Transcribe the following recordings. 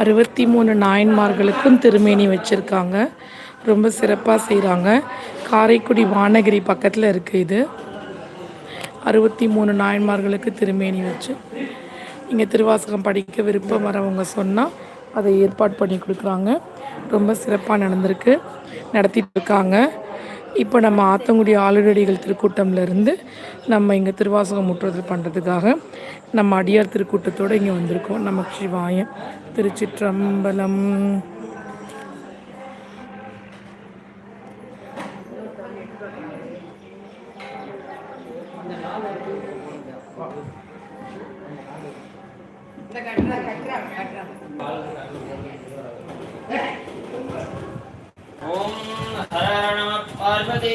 அறுபத்தி மூணு நாயன்மார்களுக்கும் திருமேனி வச்சுருக்காங்க. ரொம்ப சிறப்பாக செய்கிறாங்க காரைக்குடி வானகிரி பக்கத்தில் இருக்குது இது. அறுபத்தி மூணு நாயன்மார்களுக்கு திருமேனி வச்சு. இங்கே திருவாசகம் படிக்க விருப்பம் வரவங்க சொன்னால் அதை ஏற்பாடு பண்ணி கொடுக்குறாங்க. ரொம்ப சிறப்பாக நடந்திருக்கு. நடத்திட்டு இருக்காங்க. இப்போ நம்ம ஆத்தங்குடி ஆளுநடிகள் திருக்கூட்டம்லேருந்து நம்ம இங்கே திருவாசகம் முற்றுதல் பண்ணுறதுக்காக நம்ம அடியார் திருக்கூட்டத்தோடு இங்கே வந்திருக்கோம். நமக்கு சிவாயம் திருச்சிற்றம்பலம். ఓం హర నమ పార్వతీ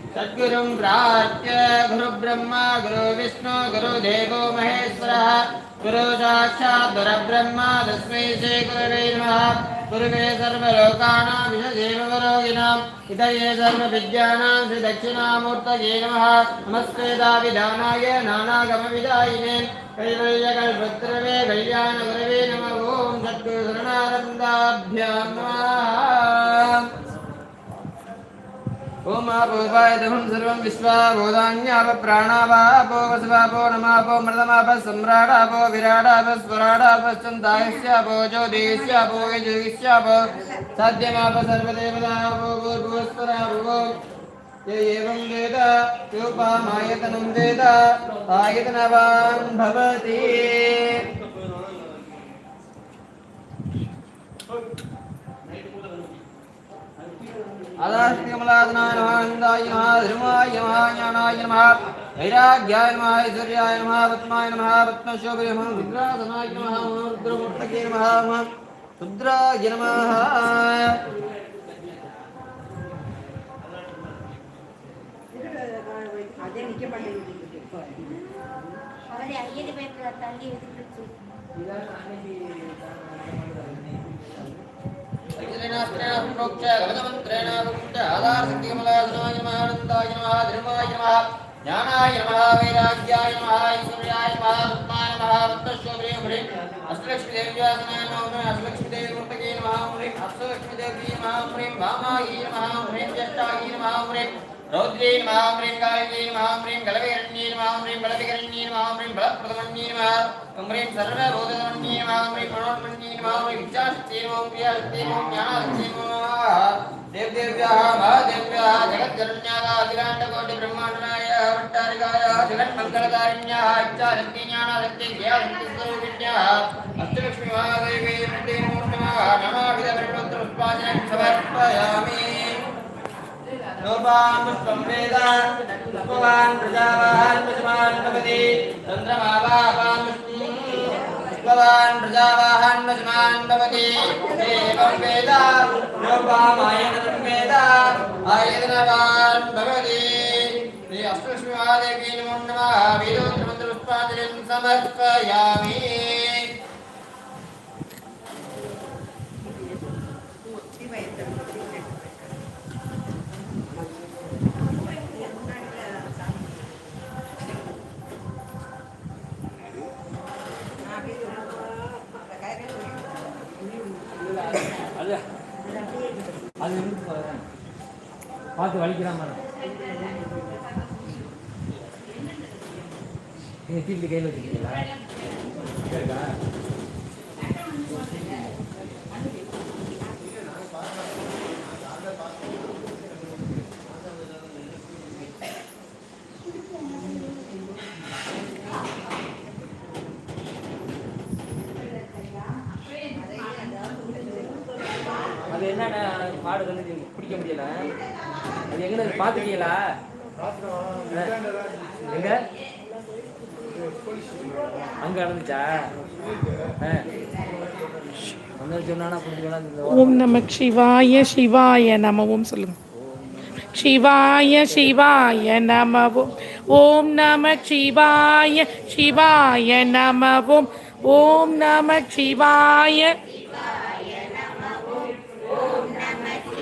सद्गुरुं प्रार्थ्य गुरुब्रह्मा गुरुविष्णु गुरुदेवो महेश्वरः। गुरु साक्षात् परब्रह्मा तस्मै श्रीगुरवे नमः। गुरुवे सर्वलोकानां विषदेवरोगिणां हितये सर्वविद्यानां श्रीदक्षिणामूर्तये नमः। नमस्कृताविधानाय नानागमविदायिने। कैवल्यकल्पत्रवे, कल्याणगुरवे नमः। ॐ सद्गुरुनानन्दाभ्यां नमः। ఓం ఆపోపాయ దమం సర్వం విశ్వాభూతాన్యాపప్రాణాపాపో వసుపాపో నమాపో మృతమాప సమ్రాడాపో విరాడాప స్వరాడాపశ్చందాయస్యాపో జ్యోతిష్యాపో యజుగిష్యాపో సాధ్యమాప సర్వదేవతాపో భూస్వరాపో ఏం వేద రూపామాయతనం వేద ఆయతనవాన్ భవతి. वैराग्याय नमः ऐश्वर्याय नमः पद्माय नमः पद्मशोभे नमः रुद्रासनाय नमः रुद्रमूर्तके नमः नमः रुद्राय नमः அதே శ్రేణాస్త్రేణ సంప్రోక్ష గగనమంత్రేణ సంప్రోక్ష ఆధారశక్తికమలాసనాయ నమః అనంతాయ నమః ధర్మాయ నమః జ్ఞానాయ నమః వైరాగ్యాయ నమః ఐశ్వర్యాయ నమః రత్నాయ నమః రత్నశోభ్రే హరి అష్టలక్ష్మీదేవ్యాసనాయ ரௌத்ரியை மாம் ரீம் காலியை மாம் ரீம் கலவைகரண்யை மாம் ரீம் பலவிகரண்யை மாம் ரீம் பலப்பிரதமண்யை மாம் ரீம் சர்வ ரோதமண்யை மாம் ரீம் மனோன்மண்யை மாம் ரீம் இச்சாசக்தியை மாம் பிரியாசக்தியை மாம் ஞானசக்தியை மாம் தேவ்தேவ்யாः மகாதேவ்யாः ஜெகத்கருண்யாः அகிலாண்டகோட்டி பிரம்மாண்டனாய அவட்டாரிகாய ஜெகன்மங்களதாரிண்யாः இச்சாசக்தி ஞானசக்தி ஜெயாசக்திஸ்வரூபிண்யாः அஷ்டலக்ஷ்மி பிரதேமூர்த்தமாக நமாவித பிரம்மத்திர உத்பாஜனம் नोपान् पुष्पं वेद पुष्पवान् प्रजावान् पशुमान् भवति चन्द्रमावापान् पुष्पं पुष्पवान् प्रजावान् पशुमान् भवति एवं वेद नोपामायतनं वेद आयतनवान् भवति श्री अष्टलक्ष्मी महादेवी नमो नमः वीरोत्रमन्त्रपुष्पाञ्जलिं समर्पयामि அது இருந்து வரேன் பார்த்து வலிக்கிறா மாதிரி நீங்கள் சீட்டு கையில் வச்சுக்கிறீங்களா இருக்கா என்னடா? மாடு வந்து பிடிக்க முடியல. அது எங்க பார்த்துட்டீங்களா? எங்க? அங்க நடந்துச்சா? ஓம் நம சிவாய சிவாய நமவும் சொல்லுங்க. சிவாய சிவாய நமவும். ஓம் நம சிவாய சிவாய நமவும். ஓம் நம சிவாய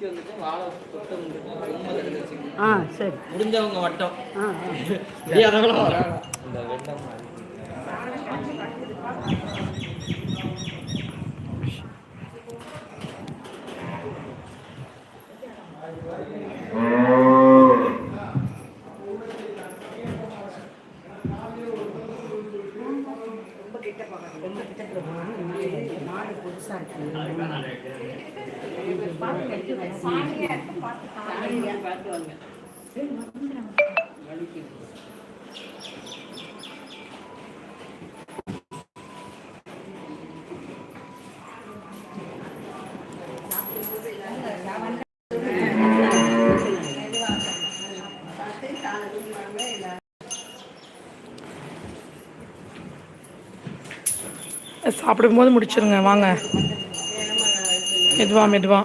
சுற்றி வந்துட்டு வாழை தொட்டு வந்துட்டு ஆ சரி. முடிஞ்சவங்க மட்டும் ஆ முடியாதவங்களும் ரொம்ப கிட்டத்தில் போகணும் மாடு புதுசாக இருக்கு. பார்த்து வாங்க சாப்பிடும்போது முடிச்சிருங்க வாங்க. மெதுவா மெதுவா.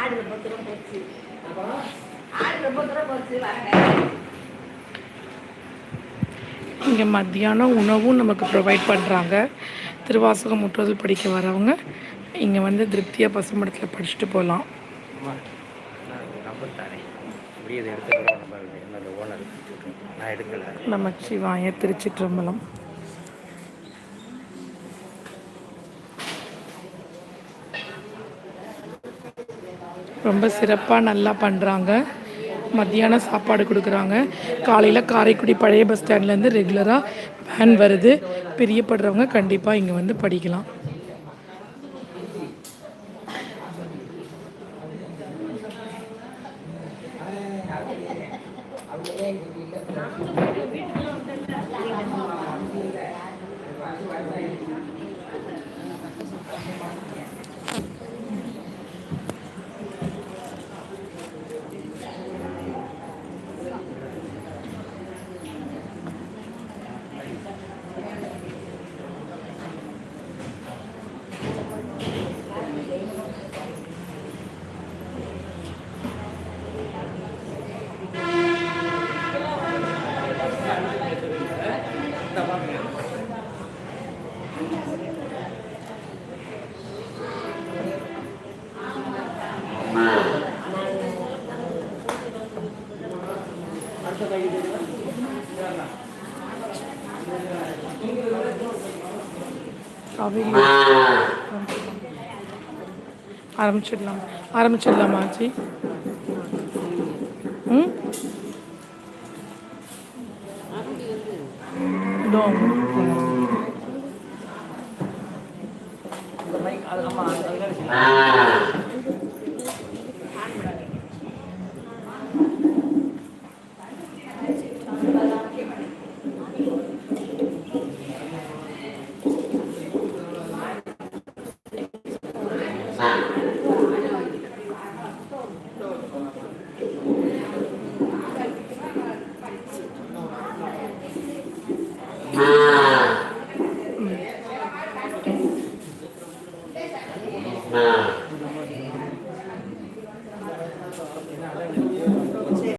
ஆடு போச்சு. ஆடு போச்சு இங்கே மத்தியானம் உணவும் நமக்கு ப்ரொவைட் பண்ணுறாங்க திருவாசகம் முற்றுதல் படிக்க வரவங்க. இங்கே வந்து திருப்தியாக பசுமடத்தில் படிச்சுட்டு போகலாம் அம்மா நான் ரொம்ப சிறப்பாக நல்லா பண்ணுறாங்க மத்தியானம் சாப்பாடு கொடுக்குறாங்க. காலையில் காரைக்குடி பழைய பஸ் ஸ்டாண்ட்லேருந்து ரெகுலராக வேன் வருது. பிரியப்படுறவங்க கண்டிப்பாக இங்கே வந்து படிக்கலாம். ஆரம்பிச்சிடலாம். ஆரம்பிச்சிடலாமா ஆச்சி? ம்?